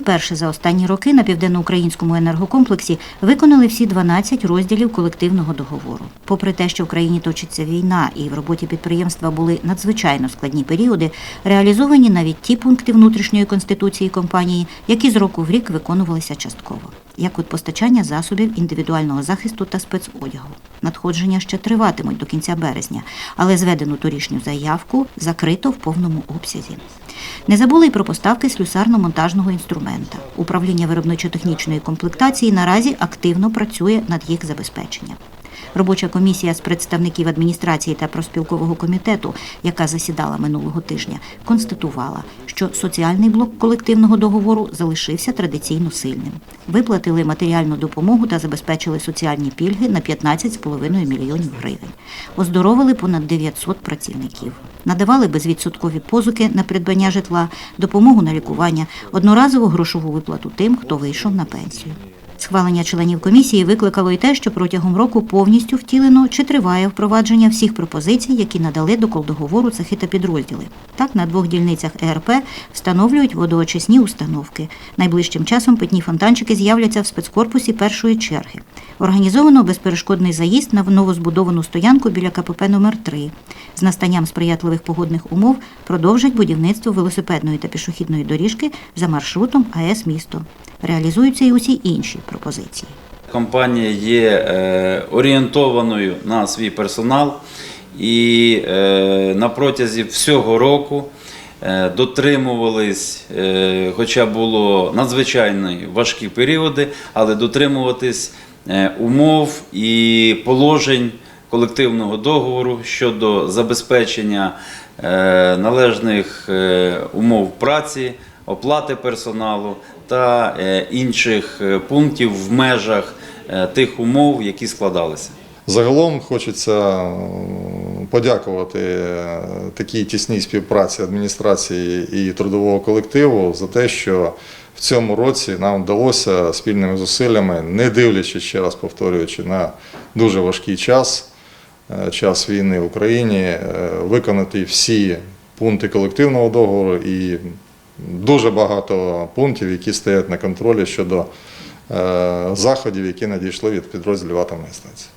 вперше за останні роки на південноукраїнському енергокомплексі виконали всі 12 розділів колективного договору. Попри те, що в країні точиться війна і в роботі підприємства були надзвичайно складні періоди, реалізовані навіть ті пункти внутрішньої конституції компанії, які з року в рік виконувалися частково, як от постачання засобів індивідуального захисту та спецодягу. Надходження ще триватимуть до кінця березня, але зведену торішню заявку закрито в повному обсязі. Не забули й про поставки слюсарно-монтажного інструмента. Управління виробничо-технічної комплектації наразі активно працює над їх забезпеченням. Робоча комісія з представників адміністрації та проспілкового комітету, яка засідала минулого тижня, констатувала, що соціальний блок колективного договору залишився традиційно сильним. Виплатили матеріальну допомогу та забезпечили соціальні пільги на 15,5 мільйонів гривень. Оздоровили понад 900 працівників. Надавали безвідсоткові позики на придбання житла, допомогу на лікування, одноразову грошову виплату тим, хто вийшов на пенсію. Схвалення членів комісії викликало й те, що протягом року повністю втілено чи триває впровадження всіх пропозицій, які надали до колдоговору цехи та підрозділи. Так, на двох дільницях ЕРП встановлюють водоочисні установки. Найближчим часом питні фонтанчики з'являться в спецкорпусі першої черги. Організовано безперешкодний заїзд на новозбудовану стоянку біля КПП номер 3 З настанням сприятливих погодних умов продовжать будівництво велосипедної та пішохідної доріжки за маршрутом АЕС місто. Реалізуються й усі інші пропозиції. Компанія є е, орієнтованою на свій персонал і е, на протязі всього року е, дотримувались, хоча було надзвичайно важкі періоди, але дотримуватись умов і положень колективного договору щодо забезпечення належних умов праці, оплати персоналу та е, інших е, пунктів в межах е, тих умов, які складалися. Загалом хочеться подякувати такій тісній співпраці адміністрації і трудового колективу за те, що в цьому році нам вдалося спільними зусиллями, не дивлячись ще раз повторюючи на дуже важкий час, час війни в Україні, виконати всі пункти колективного договору і дуже багато пунктів, які стоять на контролі щодо е, заходів, які надійшли від підрозділів атомної станції.